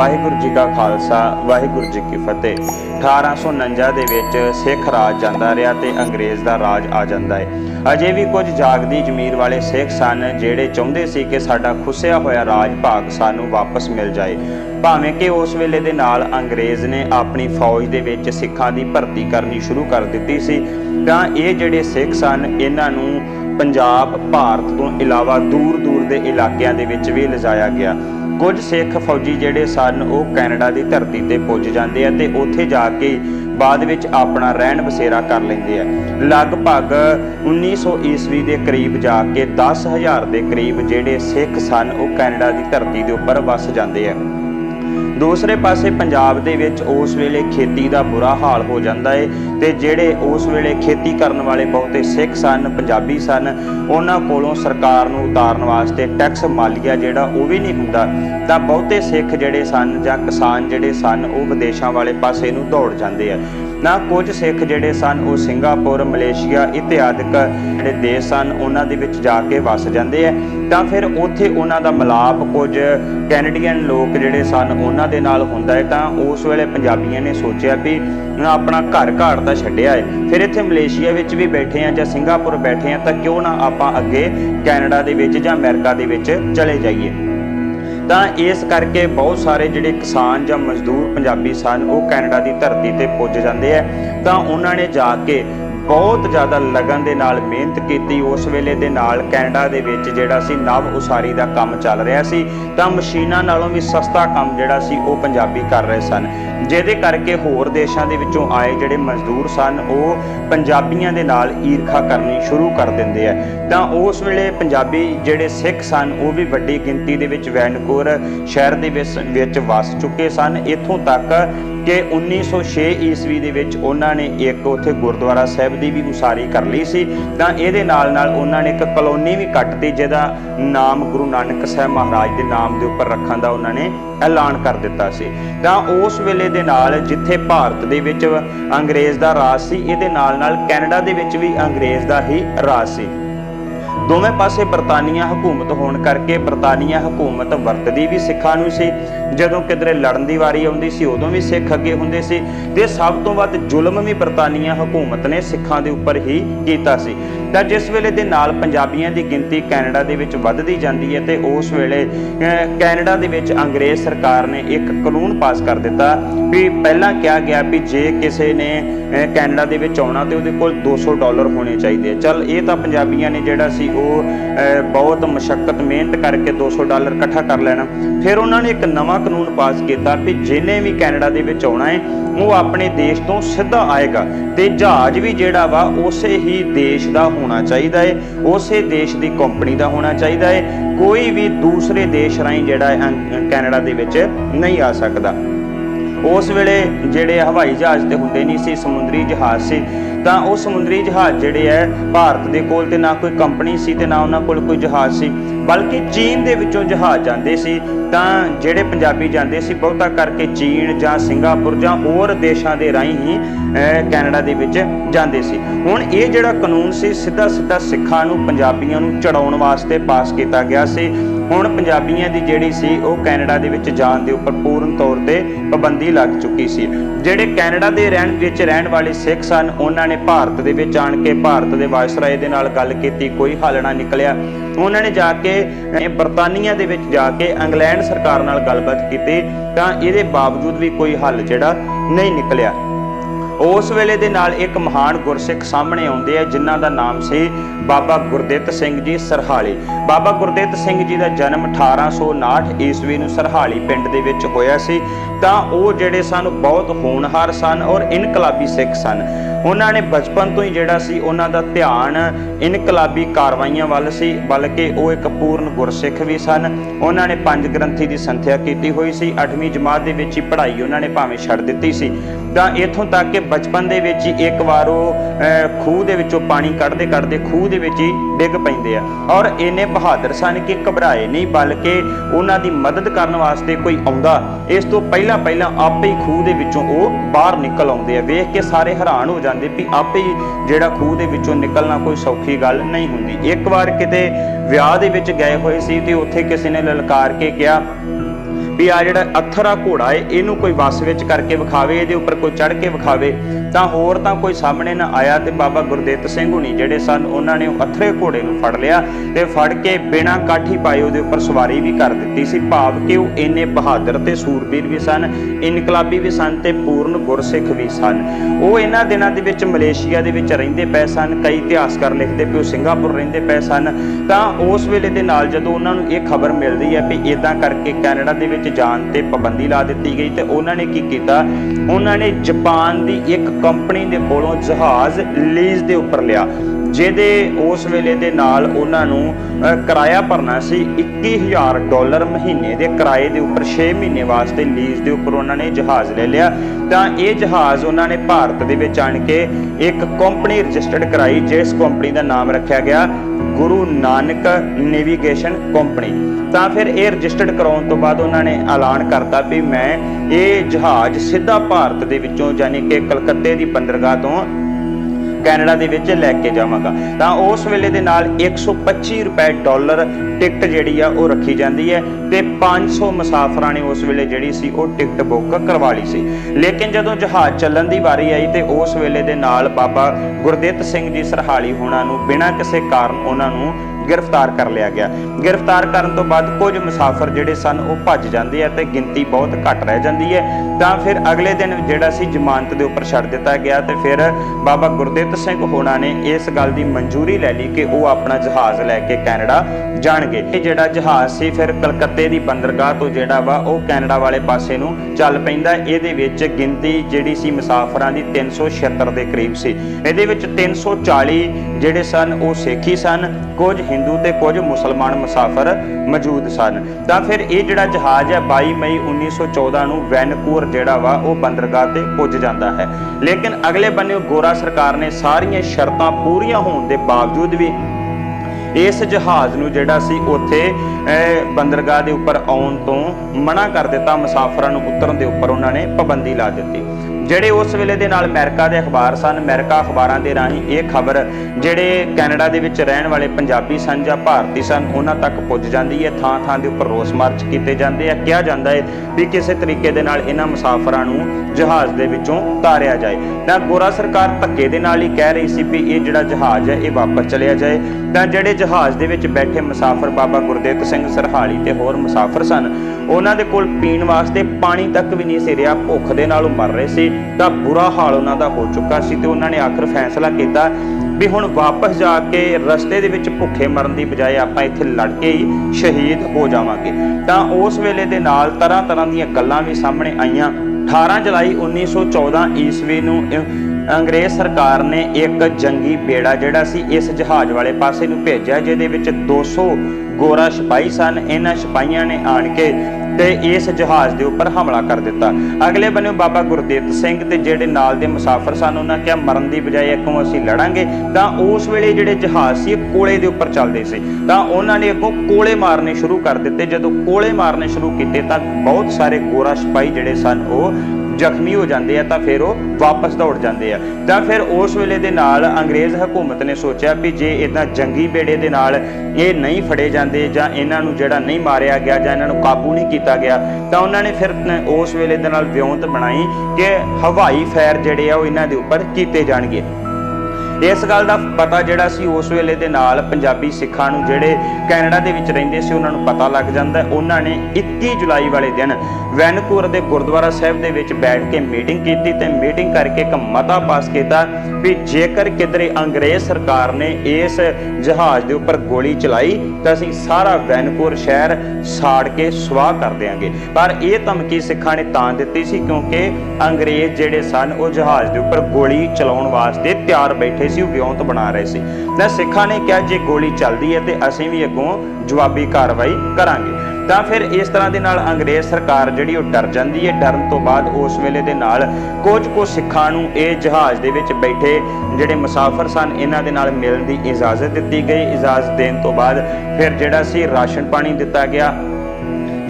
ਵਾਹਿਗੁਰੂ ਜੀ ਕਾ ਖਾਲਸਾ, ਵਾਹਿਗੁਰੂ ਜੀ ਕੀ ਫਤਿਹ। 1849 ਦੇ ਵਿੱਚ ਸਿੱਖ ਰਾਜ ਜਾਂਦਾ ਰਿਹਾ ਤੇ ਅੰਗਰੇਜ਼ ਦਾ ਰਾਜ ਆ ਜਾਂਦਾ ਹੈ। ਅਜੇ ਵੀ ਕੁਝ ਜਾਗਦੀ ਜ਼ਮੀਰ ਵਾਲੇ ਸਿੱਖ ਸਨ, ਜਿਹੜੇ ਚਾਹੁੰਦੇ ਸੀ ਕਿ ਸਾਡਾ ਖੁੱਸਿਆ ਹੋਇਆ ਰਾਜ ਭਾਗ ਸਾਨੂੰ ਵਾਪਸ ਮਿਲ ਜਾਏ। ਭਾਵੇਂ ਕਿ ਉਸ ਵੇਲੇ ਦੇ ਨਾਲ ਅੰਗਰੇਜ਼ ਨੇ ਆਪਣੀ ਫੌਜ ਦੇ ਵਿੱਚ ਸਿੱਖਾਂ ਦੀ ਭਰਤੀ ਕਰਨੀ ਸ਼ੁਰੂ ਕਰ ਦਿੱਤੀ ਸੀ, ਤਾਂ ਇਹ ਜਿਹੜੇ ਸਿੱਖ ਸਨ, ਇਹਨਾਂ ਨੂੰ ਪੰਜਾਬ, ਭਾਰਤ ਤੋਂ ਇਲਾਵਾ ਦੂਰ ਦੂਰ ਦੇ ਇਲਾਕਿਆਂ ਦੇ ਵਿੱਚ ਵੀ ਲਿਜਾਇਆ ਗਿਆ। ਕੁਝ ਸਿੱਖ ਫੌਜੀ ਜਿਹੜੇ ਸਨ, ਉਹ ਕੈਨੇਡਾ ਦੀ ਧਰਤੀ ਤੇ ਪੁੱਜ ਜਾਂਦੇ ਆ ਤੇ ਉੱਥੇ ਜਾ ਕੇ ਬਾਅਦ ਵਿੱਚ ਆਪਣਾ ਰਹਿਣ ਬਸੇਰਾ ਕਰ ਲੈਂਦੇ ਆ। ਲਗਭਗ 1900 ਈਸਵੀ ਦੇ ਕਰੀਬ ਜਾ ਕੇ 10000 ਦੇ ਕਰੀਬ ਜਿਹੜੇ ਸਿੱਖ ਸਨ, ਉਹ ਕੈਨੇਡਾ ਦੀ ਧਰਤੀ ਦੇ ਉੱਪਰ ਵਸ ਜਾਂਦੇ ਆ। ਦੂਸਰੇ ਪਾਸੇ ਪੰਜਾਬ ਦੇ ਵਿੱਚ ਉਸ ਵੇਲੇ ਖੇਤੀ ਦਾ ਬੁਰਾ ਹਾਲ ਹੋ ਜਾਂਦਾ ਏ ਤੇ ਜਿਹੜੇ ਉਸ ਵੇਲੇ ਖੇਤੀ ਕਰਨ ਵਾਲੇ ਬਹੁਤੇ ਸਿੱਖ ਸਨ, ਪੰਜਾਬੀ ਸਨ, ਉਹਨਾਂ ਕੋਲੋਂ ਸਰਕਾਰ ਨੂੰ ਉਤਾਰਨ ਵਾਸਤੇ ਟੈਕਸ ਮਾਲੀਆ ਜਿਹੜਾ ਉਹ ਵੀ ਨਹੀਂ ਹੁੰਦਾ। ਤਾਂ ਬਹੁਤੇ ਸਿੱਖ ਜਿਹੜੇ ਸਨ ਜਾਂ ਕਿਸਾਨ ਜਿਹੜੇ ਸਨ, ਉਹ ਵਿਦੇਸ਼ਾਂ ਵਾਲੇ ਪਾਸੇ ਨੂੰ ਦੌੜ ਜਾਂਦੇ ਆ। ਨਾ ਕੁਝ ਸਿੱਖ ਜਿਹੜੇ ਸਨ, ਉਹ ਸਿੰਗਾਪੁਰ, ਮਲੇਸ਼ੀਆ ਇਤਿਆਦਿਕ ਜਿਹੜੇ ਦੇਸ਼ ਸਨ, ਉਹਨਾਂ ਦੇ ਵਿੱਚ ਜਾ ਕੇ ਵਸ ਜਾਂਦੇ ਆ ਤਾਂ ਫਿਰ ਉੱਥੇ ਉਹਨਾਂ ਦਾ ਮਿਲਾਪ ਕੁਝ ਕੈਨੇਡੀਅਨ ਲੋਕ ਜਿਹੜੇ ਸਨ, ਉਹਨਾਂ ਦੇ ਨਾਲ ਹੁੰਦਾ ਹੈ ਤਾਂ ਉਸ ਵੇਲੇ ਪੰਜਾਬੀਆਂ ਨੇ ਸੋਚਿਆ ਵੀ ਨਾ ਆਪਣਾ ਘਰ ਘਾੜ ਤਾਂ ਛੱਡਿਆ ਹੈ ਫਿਰ ਇੱਥੇ ਮਲੇਸ਼ੀਆ ਵਿੱਚ ਵੀ ਬੈਠੇ ਆ ਜਾਂ ਸਿੰਗਾਪੁਰ ਬੈਠੇ ਆ, ਤਾਂ ਕਿਉਂ ਨਾ ਆਪਾਂ ਅੱਗੇ ਕੈਨੇਡਾ ਦੇ ਵਿੱਚ ਜਾਂ ਅਮਰੀਕਾ ਦੇ ਵਿੱਚ ਚਲੇ ਜਾਈਏ। ਤਾਂ ਇਸ ਕਰਕੇ ਬਹੁਤ ਸਾਰੇ ਜਿਹੜੇ ਕਿਸਾਨ ਜਾਂ ਮਜ਼ਦੂਰ ਪੰਜਾਬੀ ਸਨ, ਉਹ ਕੈਨੇਡਾ ਦੀ ਧਰਤੀ ਤੇ ਪੁੱਜ ਜਾਂਦੇ ਆ। ਤਾਂ ਉਹਨਾਂ ਨੇ ਜਾ ਕੇ ਬਹੁਤ ਜ਼ਿਆਦਾ ਲਗਨ ਦੇ ਨਾਲ ਮਿਹਨਤ ਕੀਤੀ। ਉਸ ਵੇਲੇ ਦੇ ਨਾਲ ਕੈਨੇਡਾ ਦੇ ਵਿੱਚ ਜਿਹੜਾ ਸੀ, ਨਵ ਉਸਾਰੀ ਦਾ ਕੰਮ ਚੱਲ ਰਿਹਾ ਸੀ। ਤਾਂ ਮਸ਼ੀਨਾਂ ਨਾਲੋਂ ਵੀ ਸਸਤਾ ਕੰਮ ਜਿਹੜਾ ਸੀ, ਉਹ ਪੰਜਾਬੀ ਕਰ ਰਹੇ ਸਨ। ਜਿਹਦੇ ਕਰਕੇ ਹੋਰ ਦੇਸ਼ਾਂ ਦੇ ਵਿੱਚੋਂ ਆਏ ਜਿਹੜੇ ਮਜ਼ਦੂਰ ਸਨ, ਉਹ ਪੰਜਾਬੀਆਂ ਦੇ ਨਾਲ ਈਰਖਾ ਕਰਨੀ ਸ਼ੁਰੂ ਕਰ ਦਿੰਦੇ ਆ। ਤਾਂ ਉਸ ਵੇਲੇ ਪੰਜਾਬੀ ਜਿਹੜੇ ਸਿੱਖ ਸਨ, ਉਹ ਵੀ ਵੱਡੀ ਗਿਣਤੀ ਦੇ ਵਿੱਚ ਵੈਨਕੂਵਰ ਸ਼ਹਿਰ ਦੇ ਵਿੱਚ ਵਿੱਚ ਵਸ ਚੁੱਕੇ ਸਨ। ਇੱਥੋਂ ਤੱਕ ਕਿ 1906 ਈਸਵੀ ਦੇ ਵਿੱਚ ਉਹਨਾਂ ਨੇ ਇੱਕ ਉੱਥੇ ਗੁਰਦੁਆਰਾ ਸਾਹਿਬ ਦੀ ਵੀ ਉਸਾਰੀ ਕਰ ਲਈ ਸੀ, ਤਾਂ ਇਹਦੇ ਨਾਲ ਨਾਲ ਉਹਨਾਂ ਨੇ ਇੱਕ ਕਲੋਨੀ ਵੀ ਕੱਟਤੀ ਜਿਹਦਾ ਨਾਮ ਗੁਰੂ ਨਾਨਕ ਸਾਹਿਬ ਮਹਾਰਾਜ ਦੇ ਨਾਮ ਦੇ ਉੱਪਰ ਰੱਖਣ ਦਾ ਉਹਨਾਂ ਨੇ ਐਲਾਨ ਕਰ ਦਿੱਤਾ ਸੀ। ਤਾਂ ਉਸ ਵੇਲੇ ਦੇ ਨਾਲ ਜਿੱਥੇ ਭਾਰਤ ਦੇ ਵਿੱਚ ਅੰਗਰੇਜ਼ ਦਾ ਰਾਜ ਸੀ, ਇਹਦੇ ਨਾਲ ਨਾਲ ਕੈਨੇਡਾ ਦੇ ਵਿੱਚ ਵੀ ਅੰਗਰੇਜ਼ ਦਾ ਹੀ ਰਾਜ ਸੀ। ਦੋਵੇਂ ਪਾਸੇ ਬਰਤਾਨੀਆ ਹਕੂਮਤ ਹੋਣ ਕਰਕੇ ਬਰਤਾਨੀਆ ਹਕੂਮਤ ਵਰਤਦੀ ਵੀ ਸਿੱਖਾਂ ਨੂੰ ਸੀ। ਜਦੋਂ ਕਿਧਰੇ ਲੜਨ ਦੀ ਵਾਰੀ ਆਉਂਦੀ ਸੀ, ਉਦੋਂ ਵੀ ਸਿੱਖ ਅੱਗੇ ਹੁੰਦੇ ਸੀ ਤੇ ਸਭ ਤੋਂ ਵੱਧ ਜ਼ੁਲਮ ਵੀ ਬਰਤਾਨੀਆ ਹਕੂਮਤ ਨੇ ਸਿੱਖਾਂ ਦੇ ਉੱਪਰ ਹੀ ਕੀਤਾ ਸੀ। ਤਾਂ ਜਿਸ ਵੇਲੇ ਦੇ ਨਾਲ ਪੰਜਾਬੀਆਂ ਦੀ ਗਿਣਤੀ ਕੈਨੇਡਾ ਦੇ ਵਿੱਚ ਵੱਧਦੀ ਜਾਂਦੀ ਹੈ ਤੇ ਉਸ ਵੇਲੇ ਕੈਨੇਡਾ ਦੇ ਵਿੱਚ ਅੰਗਰੇਜ਼ ਸਰਕਾਰ ਨੇ ਇੱਕ ਕਾਨੂੰਨ ਪਾਸ ਕਰ ਦਿੱਤਾ ਵੀ ਪਹਿਲਾਂ ਕਿਹਾ ਗਿਆ ਵੀ ਜੇ ਕਿਸੇ ਨੇ ਕੈਨੇਡਾ ਦੇ ਵਿੱਚ ਆਉਣਾ ਤੇ ਉਹਦੇ ਕੋਲ 200 ਡਾਲਰ ਹੋਣੇ ਚਾਹੀਦੇ ਆ। ਚੱਲ ਇਹ ਤਾਂ ਪੰਜਾਬੀਆਂ ਨੇ ਜਿਹੜਾ ਸੀ, ਉਹ ਬਹੁਤ ਮਸ਼ੱਕਤ, ਮਿਹਨਤ ਕਰਕੇ 200 ਡਾਲਰ ਇਕੱਠਾ ਕਰ ਲੈਣਾ। ਫਿਰ ਉਹਨਾਂ ਨੇ ਇੱਕ ਨਵਾਂ ਕਾਨੂੰਨ ਪਾਸ ਕੀਤਾ ਵੀ ਜਿਹਨੇ ਵੀ ਕੈਨੇਡਾ ਦੇ ਵਿੱਚ ਆਉਣਾ ਹੈ, ਉਹ ਆਪਣੇ ਦੇਸ਼ ਤੋਂ ਸਿੱਧਾ ਆਏਗਾ ਤੇ ਜਹਾਜ਼ ਵੀ ਜਿਹੜਾ ਵਾ, ਉਸੇ ਹੀ ਦੇਸ਼ ਦਾ ਹੋਣਾ ਚਾਹੀਦਾ ਹੈ, ਉਸੇ ਦੇਸ਼ ਦੀ ਕੰਪਨੀ ਦਾ ਹੋਣਾ ਚਾਹੀਦਾ ਹੈ, ਕੋਈ ਵੀ ਦੂਸਰੇ ਦੇਸ਼ ਰਾਹੀਂ ਜਿਹੜਾ ਕੈਨੇਡਾ ਦੇ ਵਿੱਚ ਨਹੀਂ ਆ ਸਕਦਾ। ਉਸ ਵੇਲੇ ਜਿਹੜੇ ਹਵਾਈ ਜਹਾਜ਼ ਤੇ ਹੁੰਦੇ ਨਹੀਂ ਸੀ, ਸਮੁੰਦਰੀ ਜਹਾਜ਼ ਸੀ ਤਾਂ ਉਹ ਸਮੁੰਦਰੀ ਜਹਾਜ਼ ਜਿਹੜੇ ਹੈ ਭਾਰਤ ਦੇ ਕੋਲ ਤੇ ਨਾ ਕੋਈ ਕੰਪਨੀ ਸੀ ਤੇ ਨਾ ਉਹਨਾਂ ਕੋਲ ਕੋਈ ਜਹਾਜ਼ ਸੀ, ਬਲਕਿ ਚੀਨ ਦੇ ਵਿੱਚੋਂ ਜਹਾਜ਼ ਜਾਂਦੇ ਸੀ, ਤਾਂ ਜਿਹੜੇ ਪੰਜਾਬੀ ਜਾਂਦੇ ਸੀ ਬਹੁਤਾ ਕਰਕੇ ਚੀਨ ਜਾਂ ਸਿੰਗਾਪੁਰ ਜਾਂ ਹੋਰ ਦੇਸ਼ਾਂ ਦੇ ਰਾਹੀਂ ਹੀ ਕੈਨੇਡਾ ਦੇ ਵਿੱਚ ਜਾਂਦੇ ਸੀ। ਹੁਣ ਇਹ ਜਿਹੜਾ ਕਾਨੂੰਨ ਸੀ ਸਿੱਧਾ ਸਿੱਧਾ ਸਿੱਖਾਂ ਨੂੰ, ਪੰਜਾਬੀਆਂ ਨੂੰ ਚੜਾਉਣ ਵਾਸਤੇ ਪਾਸ ਕੀਤਾ ਗਿਆ ਸੀ। ਹੁਣ ਪੰਜਾਬੀਆਂ ਦੀ ਜਿਹੜੀ ਸੀ, ਉਹ ਕੈਨੇਡਾ ਦੇ ਵਿੱਚ ਜਾਣ ਦੇ ਉੱਪਰ ਪੂਰਨ ਤੌਰ ਤੇ ਪਾਬੰਦੀ ਲੱਗ ਚੁੱਕੀ ਸੀ। ਜਿਹੜੇ ਕੈਨੇਡਾ ਦੇ ਰਹਿਣ ਵਿੱਚ ਰਹਿਣ ਵਾਲੇ ਸਿੱਖ ਸਨ, ਉਹਨਾਂ ਨੇ ਭਾਰਤ ਦੇ ਵਿੱਚ ਆਣ ਕੇ ਭਾਰਤ ਦੇ ਵਾਇਸਰਾਏ ਦੇ ਨਾਲ ਗੱਲ ਕੀਤੀ, ਕੋਈ ਹੱਲ ਨਾ ਨਿਕਲਿਆ। ਉਹਨਾਂ ਨੇ ਜਾ ਕੇ ਬਰਤਾਨੀਆ ਦੇ ਵਿੱਚ ਜਾ ਕੇ ਇੰਗਲੈਂਡ ਸਰਕਾਰ ਨਾਲ ਗੱਲਬਾਤ ਕੀਤੀ ਤਾਂ ਇਹਦੇ ਬਾਵਜੂਦ ਵੀ ਕੋਈ ਹੱਲ ਜਿਹੜਾ ਨਹੀਂ ਨਿਕਲਿਆ। ਉਸ ਵੇਲੇ ਦੇ ਨਾਲ ਇੱਕ ਮਹਾਨ ਗੁਰਸਿੱਖ ਸਾਹਮਣੇ ਆਉਂਦੇ ਆ, ਜਿਨ੍ਹਾਂ ਦਾ ਨਾਮ ਸੀ ਬਾਬਾ ਗੁਰਦਿੱਤ ਸਿੰਘ ਜੀ ਸਰਹਾਲੀ। ਬਾਬਾ ਗੁਰਦਿੱਤ ਸਿੰਘ ਜੀ ਦਾ ਜਨਮ 1859 ਈਸਵੀ ਨੂੰ ਸਰਹਾਲੀ ਪਿੰਡ ਦੇ ਵਿੱਚ ਹੋਇਆ ਸੀ। ਤਾਂ ਉਹ ਜਿਹੜੇ ਸਨ, ਬਹੁਤ ਹੋਣਹਾਰ ਸਨ ਔਰ ਇਨਕਲਾਬੀ ਸਿੱਖ ਸਨ। ਉਹਨਾਂ ਨੇ ਬਚਪਨ ਤੋਂ ਹੀ ਜਿਹੜਾ ਸੀ ਉਹਨਾਂ ਦਾ ਧਿਆਨ ਇਨਕਲਾਬੀ ਕਾਰਵਾਈਆਂ ਵੱਲ ਸੀ, ਬਲਕਿ ਉਹ ਇੱਕ ਪੂਰਨ ਗੁਰਸਿੱਖ ਵੀ ਸਨ। ਉਹਨਾਂ ਨੇ ਪੰਜ ਗ੍ਰੰਥੀ ਦੀ ਸੰਥਿਆ ਕੀਤੀ ਹੋਈ ਸੀ। 8ਵੀਂ ਜਮਾਤ ਦੇ ਵਿੱਚ ਹੀ ਪੜ੍ਹਾਈ ਉਹਨਾਂ ਨੇ ਭਾਵੇਂ ਛੱਡ ਦਿੱਤੀ ਸੀ। ਤਾਂ ਇਥੋਂ ਤੱਕ ਕਿ ਬਚਪਨ ਦੇ ਵਿੱਚ ਹੀ ਇੱਕ ਵਾਰ ਉਹ ਖੂਹ ਦੇ ਵਿੱਚੋਂ ਪਾਣੀ ਕੱਢਦੇ ਕੱਢਦੇ ਖੂਹ ਦੇ ਵਿੱਚ ਹੀ ਡਿੱਗ ਪੈਂਦੇ ਆ। ਔਰ ਇੰਨੇ ਬਹਾਦਰ ਸਨ ਕਿ ਘਬਰਾਏ ਨਹੀਂ, ਬਲਕਿ ਉਹਨਾਂ ਦੀ ਮਦਦ ਕਰਨ ਵਾਸਤੇ ਕੋਈ ਆਉਂਦਾ, ਇਸ ਤੋਂ ਪਹਿਲਾਂ ਪਹਿਲਾਂ ਆਪੇ ਹੀ ਖੂਹ ਦੇ ਵਿੱਚੋਂ ਉਹ ਬਾਹਰ ਨਿਕਲ ਆਉਂਦੇ ਆ। ਵੇਖ ਕੇ ਸਾਰੇ ਹੈਰਾਨ ਹੋ ਜਾਂਦੇ ਵੀ ਆਪੇ ਹੀ ਜਿਹੜਾ ਖੂਹ ਦੇ ਵਿੱਚੋਂ ਨਿਕਲਣਾ ਕੋਈ ਸੌਖੀ ਗੱਲ ਨਹੀਂ ਹੁੰਦੀ। ਇੱਕ ਵਾਰ ਕਿਤੇ ਵਿਆਹ ਦੇ ਵਿੱਚ ਗਏ ਹੋਏ ਸੀ ਤੇ ਉੱਥੇ ਕਿਸੇ ਨੇ ਲਲਕਾਰ ਕੇ ਕਿਹਾ ਵੀ ਆ ਜਿਹੜਾ ਅਥਰਾ ਘੋੜਾ ਏ, ਇਹਨੂੰ ਕੋਈ ਵਸ ਵਿੱਚ ਕਰਕੇ ਵਿਖਾਵੇ, ਇਹਦੇ ਉੱਪਰ ਕੋਈ ਚੜ੍ਹ ਕੇ ਵਿਖਾਵੇ, ਤਾਂ ਹੋਰ ਤਾਂ ਕੋਈ ਸਾਹਮਣੇ ਨਾ ਆਇਆ ਤੇ ਬਾਬਾ ਗੁਰਦਿੱਤ ਸਿੰਘ ਹੁਣੀ ਜਿਹੜੇ ਸਨ, ਉਹਨਾਂ ਨੇ ਉਹ ਅਥਰੇ ਘੋੜੇ ਨੂੰ ਫੜ ਲਿਆ ਤੇ ਫੜ ਕੇ ਬਿਨਾਂ ਕਾਠੀ ਪਾਏ ਉਹਦੇ ਉੱਪਰ ਸਵਾਰੀ ਵੀ ਕਰ ਦਿੱਤੀ ਸੀ। ਭਾਵ ਕਿ ਉਹ ਇੰਨੇ ਬਹਾਦਰ ਤੇ ਸੂਰਬੀਰ ਵੀ ਸਨ, ਇਨਕਲਾਬੀ ਵੀ ਸਨ ਤੇ ਪੂਰਨ ਗੁਰਸਿੱਖ ਵੀ ਸਨ। ਉਹ ਇਹਨਾਂ ਦਿਨਾਂ ਦੇ ਵਿੱਚ ਮਲੇਸ਼ੀਆ ਦੇ ਵਿੱਚ ਰਹਿੰਦੇ ਪਏ ਸਨ, ਕਈ ਇਤਿਹਾਸਕਾਰ ਲਿਖਦੇ ਪਏ ਉਹ ਸਿੰਗਾਪੁਰ ਰਹਿੰਦੇ ਪਏ ਸਨ। ਤਾਂ ਉਸ ਵੇਲੇ ਦੇ ਨਾਲ ਜਦੋਂ ਉਹਨਾਂ ਨੂੰ ਇਹ ਖਬਰ ਮਿਲਦੀ ਹੈ ਵੀ ਇਦਾਂ ਕਰਕੇ ਕੈਨੇਡਾ ਦੇ ਵਿੱਚ ਜਾਣ ਤੇ ਪਾਬੰਦੀ ਲਾ ਦਿੱਤੀ ਗਈ ਤੇ ਉਹਨਾਂ ਨੇ ਕੀ ਕੀਤਾ? ਉਹਨਾਂ ਨੇ ਜਾਪਾਨ ਦੀ ਇੱਕ ਕੰਪਨੀ ਦੇ ਕੋਲੋਂ ਜਹਾਜ਼ ਲੀਜ਼ ਦੇ ਉੱਪਰ ਲਿਆ, ਜਿਹਦੇ ਉਸ ਵੇਲੇ ਦੇ ਨਾਲ ਉਹਨਾਂ ਨੂੰ ਕਿਰਾਇਆ ਭਰਨਾ ਸੀ 21000 ਡਾਲਰ ਮਹੀਨੇ ਦੇ ਕਿਰਾਏ ਦੇ ਉੱਪਰ 6 ਮਹੀਨੇ ਵਾਸਤੇ ਲੀਜ਼ ਦੇ ਉੱਪਰ ਉਹਨਾਂ ਨੇ ਜਹਾਜ਼ ਲੈ ਲਿਆ। ਤਾਂ ਇਹ ਜਹਾਜ਼ ਉਹਨਾਂ ਨੇ ਭਾਰਤ ਦੇ ਵਿੱਚ ਆਣ ਕੇ ਇੱਕ ਕੰਪਨੀ ਰਜਿਸਟਰਡ ਕਰਾਈ, ਜਿਸ ਕੰਪਨੀ ਦਾ ਨਾਮ ਰੱਖਿਆ ਗਿਆ ਗੁਰੂ ਨਾਨਕ ਨੈਵੀਗੇਸ਼ਨ ਕੰਪਨੀ। ਤਾਂ ਫਿਰ ਇਹ ਰਜਿਸਟਰਡ ਕਰਾਉਣ ਤੋਂ ਬਾਅਦ ਉਹਨਾਂ ਨੇ ਐਲਾਨ ਕਰਤਾ ਵੀ ਮੈਂ ਇਹ ਜਹਾਜ਼ ਸਿੱਧਾ ਭਾਰਤ ਦੇ ਵਿੱਚੋਂ ਯਾਨੀ ਕਿ ਕਲਕੱਤੇ ਦੀ ਬੰਦਰਗਾਹ ਤੋਂ ਕੈਨੇਡਾ ਦੇ ਵਿੱਚ ਲੈ ਕੇ ਜਾਵਾਂਗਾ। ਤਾਂ ਉਸ ਵੇਲੇ ਦੇ ਨਾਲ 125 ਰੁਪਏ ਡਾਲਰ ਟਿਕਟ ਜਿਹੜੀ ਆ ਉਹ ਰੱਖੀ ਜਾਂਦੀ ਹੈ ਤੇ 500 ਮੁਸਾਫਰਾਂ ਨੇ ਉਸ ਵੇਲੇ ਜਿਹੜੀ ਸੀ ਉਹ ਟਿਕਟ ਬੁੱਕ ਕਰਵਾ ਲਈ ਸੀ। ਲੇਕਿਨ ਜਦੋਂ ਜਹਾਜ਼ ਚੱਲਣ ਦੀ ਵਾਰੀ ਆਈ ਤੇ ਉਸ ਵੇਲੇ ਦੇ ਨਾਲ ਬਾਬਾ ਗੁਰਦਿੱਤ ਸਿੰਘ ਜੀ ਸਰਹਾਲੀ ਹੋਣਾ ਨੂੰ ਬਿਨਾਂ ਕਿਸੇ ਕਾਰਨ ਉਹਨਾਂ ਨੂੰ ਗ੍ਰਿਫਤਾਰ ਕਰ ਲਿਆ ਗਿਆ। ਗ੍ਰਿਫਤਾਰ ਕਰਨ ਤੋਂ ਬਾਅਦ ਕੁਝ ਮੁਸਾਫਰ ਜਿਹੜੇ ਸਨ, ਉਹ ਭੱਜ ਜਾਂਦੇ ਆ ਤੇ ਗਿਣਤੀ ਬਹੁਤ ਘੱਟ ਰਹਿ ਜਾਂਦੀ ਹੈ। ਤਾਂ ਫਿਰ ਅਗਲੇ ਦਿਨ ਜਿਹੜਾ ਸੀ ਜ਼ਮਾਨਤ ਦੇ ਉੱਪਰ ਛੱਡ ਦਿੱਤਾ ਗਿਆ ਤੇ ਫਿਰ ਬਾਬਾ ਗੁਰਦਿੱਤ ਸਿੰਘ ਹੋਣਾ ਨੇ ਇਸ ਗੱਲ ਦੀ ਮਨਜ਼ੂਰੀ ਲੈ ਲਈ ਕਿ ਉਹ ਆਪਣਾ ਜਹਾਜ਼ ਲੈ ਕੇ ਕੈਨੇਡਾ ਜਾਣਗੇ। ਇਹ ਜਿਹੜਾ ਜਹਾਜ਼ ਸੀ, ਫਿਰ ਕਲਕੱਤੇ ਦੀ ਬੰਦਰਗਾਹ ਤੋਂ ਜਿਹੜਾ ਵਾ, ਉਹ ਕੈਨੇਡਾ ਵਾਲੇ ਪਾਸੇ ਨੂੰ ਚੱਲ ਪੈਂਦਾ। ਇਹਦੇ ਵਿੱਚ ਗਿਣਤੀ ਜਿਹੜੀ ਸੀ ਮੁਸਾਫਰਾਂ ਦੀ 376 ਦੇ ਕਰੀਬ ਸੀ। ਇਹਦੇ ਵਿੱਚ 340 ਜਿਹੜੇ ਸਨ, ਉਹ ਸਿੱਖੀ ਸਨ। ਕੁਝ ਹਿੰਦੂ ਤੇ ਕੁਝ ਮੁਸਲਮਾਨ ਮੁਸਾਫਰ ਮੌਜੂਦ ਸਨ। ਤਾਂ ਫਿਰ ਇਹ ਜਿਹੜਾ ਜਹਾਜ਼ ਹੈ 22 ਮਈ 1914 ਨੂੰ ਵੈਨਕੂਵਰ ਜਿਹੜਾ ਵਾ ਉਹ ਬੰਦਰਗਾਹ ਤੇ ਪੁੱਜ ਜਾਂਦਾ ਹੈ। ਲੇਕਿਨ ਅਗਲੇ ਬੰਨੇ ਗੋਰਾ ਸਰਕਾਰ ਨੇ ਸਾਰੀਆਂ ਸ਼ਰਤਾਂ ਪੂਰੀਆਂ ਹੋਣ ਦੇ ਬਾਵਜੂਦ ਵੀ ਇਸ ਜਹਾਜ਼ ਨੂੰ ਜਿਹੜਾ ਸੀ ਉੱਥੇ ਅਹ, ਬੰਦਰਗਾਹ ਦੇ ਉੱਪਰ ਆਉਣ ਤੋਂ ਮਨਾ ਕਰ ਦਿੱਤਾ ਮੁਸਾਫਰਾਂ ਨੂੰ ਉਤਰਨ ਦੇ ਉੱਪਰ ਉਹਨਾਂ ਨੇ ਪਾਬੰਦੀ ਲਾ ਦਿੱਤੀ। ਜਿਹੜੇ ਉਸ ਵੇਲੇ ਦੇ ਨਾਲ ਅਮਰੀਕਾ ਦੇ ਅਖਬਾਰ ਸਨ, ਅਮਰੀਕਾ ਅਖਬਾਰਾਂ ਦੇ ਰਾਹੀਂ ਇਹ ਖਬਰ ਜਿਹੜੇ ਕੈਨੇਡਾ ਦੇ ਵਿੱਚ ਰਹਿਣ ਵਾਲੇ ਪੰਜਾਬੀ ਸਨ ਜਾਂ ਭਾਰਤੀ ਸਨ, ਉਹਨਾਂ ਤੱਕ ਪੁੱਜ ਜਾਂਦੀ ਹੈ ਥਾਂ ਥਾਂ ਦੇ ਉੱਪਰ ਰੋਸ ਮਾਰਚ ਕੀਤੇ ਜਾਂਦੇ ਆ। ਕਿਹਾ ਜਾਂਦਾ ਹੈ ਵੀ ਕਿਸੇ ਤਰੀਕੇ ਦੇ ਨਾਲ ਇਹਨਾਂ ਮੁਸਾਫਰਾਂ ਨੂੰ ਜਹਾਜ਼ ਦੇ ਵਿੱਚੋਂ ਉਤਾਰਿਆ ਜਾਏ। ਤਾਂ ਗੋਰਾ ਸਰਕਾਰ ਧੱਕੇ ਦੇ ਨਾਲ ਹੀ ਕਹਿ ਰਹੀ ਸੀ ਵੀ ਇਹ ਜਿਹੜਾ ਜਹਾਜ਼ ਹੈ, ਇਹ ਵਾਪਸ ਚਲਿਆ ਜਾਏ। ਤਾਂ ਜਿਹੜੇ ਜਹਾਜ਼ ਦੇ ਵਿੱਚ ਬੈਠੇ ਮੁਸਾਫਰ ਬਾਬਾ ਗੁਰਦੇਵ ਸਿੰਘ ਸਰਹਾਲੀ ਤੇ ਹੋਰ ਮੁਸਾਫਰ ਸਨ, ਉਹਨਾਂ ਦੇ ਕੋਲ ਪੀਣ ਵਾਸਤੇ ਪਾਣੀ ਤੱਕ ਵੀ ਨਹੀਂ ਸੀ ਰਿਹਾ, ਭੁੱਖ ਦੇ ਨਾਲ ਉਹ ਮਰ ਰਹੇ ਸੀ। ਤਾਂ ਬੁਰਾ ਹਾਲ ਉਹਨਾਂ ਦਾ ਹੋ ਚੁੱਕਾ ਸੀ ਤੇ ਉਹਨਾਂ ਨੇ ਆਖਰ ਫੈਸਲਾ ਕੀਤਾ ਵੀ ਹੁਣ ਵਾਪਸ ਜਾ ਕੇ ਰਸਤੇ ਦੇ ਵਿੱਚ ਭੁੱਖੇ ਮਰਨ ਦੀ ਬਜਾਏ ਆਪਾਂ ਇੱਥੇ ਲੜ ਕੇ ਹੀ ਸ਼ਹੀਦ ਹੋ ਜਾਵਾਂਗੇ। ਤਾਂ ਉਸ ਵੇਲੇ ਦੇ ਨਾਲ ਤਰ੍ਹਾਂ ਤਰ੍ਹਾਂ ਦੀਆਂ ਗੱਲਾਂ ਵੀ ਸਾਹਮਣੇ ਆਈਆਂ। 18 ਜੁਲਾਈ 1914 ਈਸਵੀ ਨੂੰ ਅੰਗਰੇਜ਼ ਸਰਕਾਰ ਨੇ ਇੱਕ ਜੰਗੀ ਬੇੜਾ ਜਿਹੜਾ ਸੀ ਇਸ ਜਹਾਜ਼ ਵਾਲੇ ਪਾਸੇ ਨੂੰ ਭੇਜਿਆ, ਜਿਹਦੇ ਵਿੱਚ 200 ਗੋਰਾ ਸਿਪਾਹੀ ਸਨ। ਇਹਨਾਂ ਸਿਪਾਹੀਆਂ ਨੇ ਆਣ ਕੇ ਤੇ ਇਸ ਜਹਾਜ਼ ਦੇ ਉੱਪਰ ਹਮਲਾ ਕਰ ਦਿੱਤਾ। ਅਗਲੇ ਬੰਨੇ ਬਾਬਾ ਗੁਰਦੇਵ ਸਿੰਘ ਤੇ ਜਿਹੜੇ ਨਾਲ ਦੇ ਮੁਸਾਫਰ ਸਨ, ਉਹਨਾਂ ਕਿਹਾ, ਮਰਨ ਦੀ ਬਜਾਏ ਅੱਗੋਂ ਅਸੀਂ ਲੜਾਂਗੇ। ਤਾਂ ਉਸ ਵੇਲੇ ਜਿਹੜੇ ਜਹਾਜ਼ ਸੀ ਕੋਲੇ ਦੇ ਉੱਪਰ ਚੱਲਦੇ ਸੀ। ਤਾਂ ਉਹਨਾਂ ਨੇ ਅੱਗੋਂ ਕੋਲੇ ਮਾਰਨੇ ਸ਼ੁਰੂ ਕਰ ਦਿੱਤੇ। ਜਦੋਂ ਕੋਲੇ ਮਾਰਨੇ ਸ਼ੁਰੂ ਕੀਤੇ ਤਾਂ ਬਹੁਤ ਸਾਰੇ ਗੋਰਾ ਸਿਪਾਹੀ ਜਿਹੜੇ ਸਨ, ਉਹ ਜ਼ਖਮੀ ਹੋ ਜਾਂਦੇ ਆ ਤਾਂ ਫਿਰ ਉਹ ਵਾਪਸ ਦੌੜ ਜਾਂਦੇ ਆ। ਤਾਂ ਫਿਰ ਉਸ ਵੇਲੇ ਦੇ ਨਾਲ ਅੰਗਰੇਜ਼ ਹਕੂਮਤ ਨੇ ਸੋਚਿਆ ਵੀ ਜੇ ਇਦਾਂ ਜੰਗੀ ਬੇੜੇ ਦੇ ਨਾਲ ਇਹ ਨਹੀਂ ਫੜੇ ਜਾਂਦੇ ਜਾਂ ਇਹਨਾਂ ਨੂੰ ਜਿਹੜਾ ਨਹੀਂ ਮਾਰਿਆ ਗਿਆ ਜਾਂ ਇਹਨਾਂ ਨੂੰ ਕਾਬੂ ਨਹੀਂ ਕੀਤਾ ਗਿਆ, ਤਾਂ ਉਹਨਾਂ ਨੇ ਫਿਰ ਉਸ ਵੇਲੇ ਦੇ ਨਾਲ ਵਿਉਂਤ ਬਣਾਈ ਕਿ ਹਵਾਈ ਫੈਰ ਜਿਹੜੇ ਆ ਉਹ ਇਹਨਾਂ ਦੇ ਉੱਪਰ ਕੀਤੇ ਜਾਣਗੇ। ਇਸ ਗੱਲ ਦਾ ਪਤਾ ਜਿਹੜਾ ਸੀ ਉਸ ਵੇਲੇ ਦੇ ਨਾਲ ਪੰਜਾਬੀ ਸਿੱਖਾਂ ਨੂੰ ਜਿਹੜੇ ਕੈਨੇਡਾ ਦੇ ਵਿੱਚ ਰਹਿੰਦੇ ਸੀ, ਉਹਨਾਂ ਨੂੰ ਪਤਾ ਲੱਗ ਜਾਂਦਾ। ਉਹਨਾਂ ਨੇ 21 ਜੁਲਾਈ ਵਾਲੇ ਦਿਨ ਵੈਨਕੂਵਰ ਦੇ ਗੁਰਦੁਆਰਾ ਸਾਹਿਬ ਦੇ ਵਿੱਚ ਬੈਠ ਕੇ ਮੀਟਿੰਗ ਕੀਤੀ ਤੇ ਮੀਟਿੰਗ ਕਰਕੇ ਇੱਕ ਮਤਾ ਪਾਸ ਕੀਤਾ ਵੀ ਜੇਕਰ ਕਿਧਰੇ ਅੰਗਰੇਜ਼ ਸਰਕਾਰ ਨੇ ਇਸ ਜਹਾਜ਼ ਦੇ ਉੱਪਰ ਗੋਲੀ ਚਲਾਈ, ਤਾਂ ਅਸੀਂ ਸਾਰਾ ਵੈਨਕੂਵਰ ਸ਼ਹਿਰ ਸਾੜ ਕੇ ਸਵਾਹ ਕਰ ਦੇਵਾਂਗੇ ਪਰ ਇਹ ਧਮਕੀ ਸਿੱਖਾਂ ਨੇ ਤਾਂ ਦਿੱਤੀ ਸੀ ਕਿਉਂਕਿ ਅੰਗਰੇਜ਼ ਜਿਹੜੇ ਸਨ, ਉਹ ਜਹਾਜ਼ ਦੇ ਉੱਪਰ ਗੋਲੀ ਚਲਾਉਣ ਵਾਸਤੇ ਤਿਆਰ ਬੈਠੇ ਸੀ, ਉਹ ਵਿਉਂਤ ਬਣਾ ਰਹੇ ਸੀ। ਤਾਂ ਸਿੱਖਾਂ ਨੇ ਕਿਹਾ, ਜੇ ਗੋਲੀ ਚੱਲਦੀ ਹੈ ਤੇ ਅਸੀਂ ਵੀ ਅੱਗੋਂ ਜਵਾਬੀ ਕਾਰਵਾਈ ਕਰਾਂਗੇ। ਤਾਂ ਫਿਰ ਇਸ ਤਰ੍ਹਾਂ ਦੇ ਨਾਲ ਅੰਗਰੇਜ਼ ਸਰਕਾਰ ਜਿਹੜੀ ਉਹ ਡਰ ਜਾਂਦੀ ਹੈ, ਡਰਨ ਤੋਂ ਬਾਅਦ ਉਸ ਵੇਲੇ ਦੇ ਨਾਲ ਕੁਝ ਕੁ ਸਿੱਖਾਂ ਨੂੰ ਇਹ ਜਹਾਜ਼ ਦੇ ਵਿੱਚ ਬੈਠੇ ਜਿਹੜੇ ਮੁਸਾਫਰ ਸਨ, ਇਹਨਾਂ ਦੇ ਨਾਲ ਮਿਲਣ ਦੀ ਇਜਾਜ਼ਤ ਦਿੱਤੀ ਗਈ। ਇਜਾਜ਼ਤ ਦੇਣ ਤੋਂ ਬਾਅਦ ਫਿਰ ਜਿਹੜਾ ਸੀ, ਰਾਸ਼ਨ ਪਾਣੀ ਦਿੱਤਾ ਗਿਆ।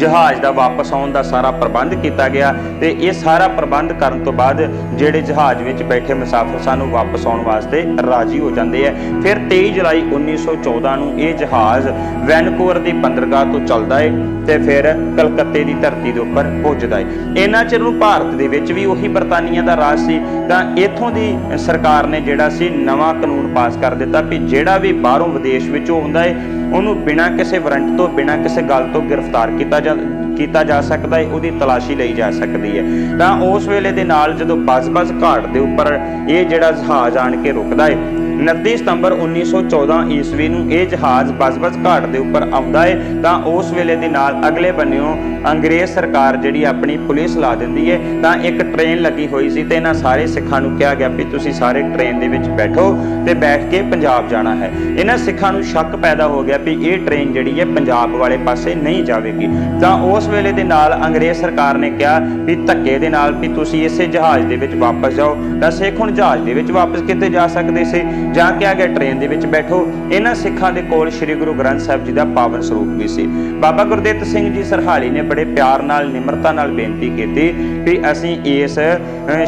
ਜਹਾਜ਼ ਦਾ ਵਾਪਸ ਆਉਣ ਦਾ ਸਾਰਾ ਪ੍ਰਬੰਧ ਕੀਤਾ ਗਿਆ ਤੇ ਇਹ ਸਾਰਾ ਪ੍ਰਬੰਧ ਕਰਨ ਤੋਂ ਬਾਅਦ ਜਿਹੜੇ ਜਹਾਜ਼ ਵਿੱਚ ਬੈਠੇ ਮੁਸਾਫਰ ਸਨ ਉਹ ਵਾਪਸ ਆਉਣ ਵਾਸਤੇ ਰਾਜੀ ਹੋ ਜਾਂਦੇ ਆ। ਫਿਰ 23 ਜੁਲਾਈ 1914 ਨੂੰ ਇਹ ਜਹਾਜ਼ ਵੈਨਕੂਵਰ ਦੀ ਬੰਦਰਗਾਹ ਤੋਂ ਚੱਲਦਾ ਏ ਤੇ ਫਿਰ ਕਲਕੱਤੇ ਦੀ ਧਰਤੀ ਦੇ ਉੱਪਰ ਪੁੱਜਦਾ ਏ। ਇਹਨਾਂ ਚਿਰ ਨੂੰ ਭਾਰਤ ਦੇ ਵਿੱਚ ਵੀ ਉਹੀ ਬਰਤਾਨੀਆ ਦਾ ਰਾਜ ਸੀ, ਤਾਂ ਇਥੋਂ ਦੀ ਸਰਕਾਰ ਨੇ ਜਿਹੜਾ ਸੀ ਨਵਾਂ ਕਾਨੂੰਨ ਪਾਸ ਕਰ ਦਿੱਤਾ ਵੀ ਜਿਹੜਾ ਵੀ ਬਾਹਰੋਂ ਵਿਦੇਸ਼ ਵਿੱਚੋਂ ਹੁੰਦਾ ਏ, ਉਹਨੂੰ ਬਿਨਾਂ ਕਿਸੇ ਵਾਰੰਟ ਤੋਂ, ਬਿਨਾਂ ਕਿਸੇ ਗੱਲ ਤੋਂ ਗ੍ਰਿਫਤਾਰ ਕੀਤਾ ਜਾ ਕੀਤਾ ਜਾ ਸਕਦਾ ਹੈ ਉਹਦੀ ਤਲਾਸ਼ੀ ਲਈ ਜਾ ਸਕਦੀ ਹੈ ਤਾਂ ਉਸ ਵੇਲੇ ਦੇ ਨਾਲ ਜਦੋਂ ਬਸ-ਬਸ ਘਾਟ ਦੇ ਉੱਪਰ ਇਹ ਜਿਹੜਾ ਜਹਾਜ਼ ਆਣ ਕੇ ਰੁਕਦਾ ਹੈ 29 ਸਤੰਬਰ 1914 ਈਸਵੀ ਨੂੰ ਇਹ ਜਹਾਜ਼ ਬਸ-ਬਸ ਘਾਟ ਦੇ ਉੱਪਰ ਆਉਂਦਾ ਹੈ ਤਾਂ ਉਸ ਵੇਲੇ ਦੇ ਨਾਲ ਅਗਲੇ ਬੰਨਿਓ ਅੰਗਰੇਜ਼ ਸਰਕਾਰ ਜਿਹੜੀ ਆਪਣੀ ਪੁਲਿਸ ਲਾ ਦਿੰਦੀ ਹੈ ਤਾਂ ਇੱਕ ਟ੍ਰੇਨ ਲੱਗੀ ਹੋਈ ਸੀ ਤੇ ਇਹਨਾਂ ਸਾਰੇ ਸਿੱਖਾਂ ਨੂੰ ਕਿਹਾ ਗਿਆ ਵੀ ਤੁਸੀਂ ਸਾਰੇ ਟ੍ਰੇਨ ਦੇ ਵਿੱਚ ਬੈਠੋ ਤੇ ਬੈਠ ਕੇ ਪੰਜਾਬ ਜਾਣਾ ਹੈ। ਇਹਨਾਂ ਸਿੱਖਾਂ ਨੂੰ ਸ਼ੱਕ ਪੈਦਾ ਹੋ ਗਿਆ ਵੀ ਇਹ ਟ੍ਰੇਨ ਜਿਹੜੀ ਹੈ ਪੰਜਾਬ ਵਾਲੇ ਪਾਸੇ ਨਹੀਂ ਜਾਵੇਗੀ। ਤਾਂ ਉਸ ਵੇਲੇ ਦੇ ਨਾਲ ਅੰਗਰੇਜ਼ ਸਰਕਾਰ ਨੇ ਕਿਹਾ ਵੀ ਧੱਕੇ ਦੇ ਨਾਲ ਵੀ ਤੁਸੀਂ ਇਸੇ ਜਹਾਜ਼ ਦੇ ਵਿੱਚ ਵਾਪਸ ਜਾਓ। ਤਾਂ ਸਿੱਖ ਹੁਣ ਜਹਾਜ਼ ਦੇ ਵਿੱਚ ਵਾਪਸ ਕਿੱਥੇ ਜਾ ਸਕਦੇ ਸੀ? ਜਾਂ ਕੇ ਆ ਗਿਆ ਟ੍ਰੇਨ ਦੇ ਵਿੱਚ ਬੈਠੋ। ਇਹਨਾਂ ਸਿੱਖਾਂ ਦੇ ਕੋਲ ਸ੍ਰੀ ਗੁਰੂ ਗ੍ਰੰਥ ਸਾਹਿਬ ਜੀ ਦਾ ਪਾਵਨ ਸਰੂਪ ਵੀ ਸੀ। ਬਾਬਾ ਗੁਰਦਿੱਤ ਸਿੰਘ ਜੀ ਸਰਹਾਲੀ ਨੇ ਬੜੇ ਪਿਆਰ ਨਾਲ, ਨਿਮਰਤਾ ਨਾਲ ਬੇਨਤੀ ਕੀਤੀ ਕਿ ਅਸੀਂ ਇਸ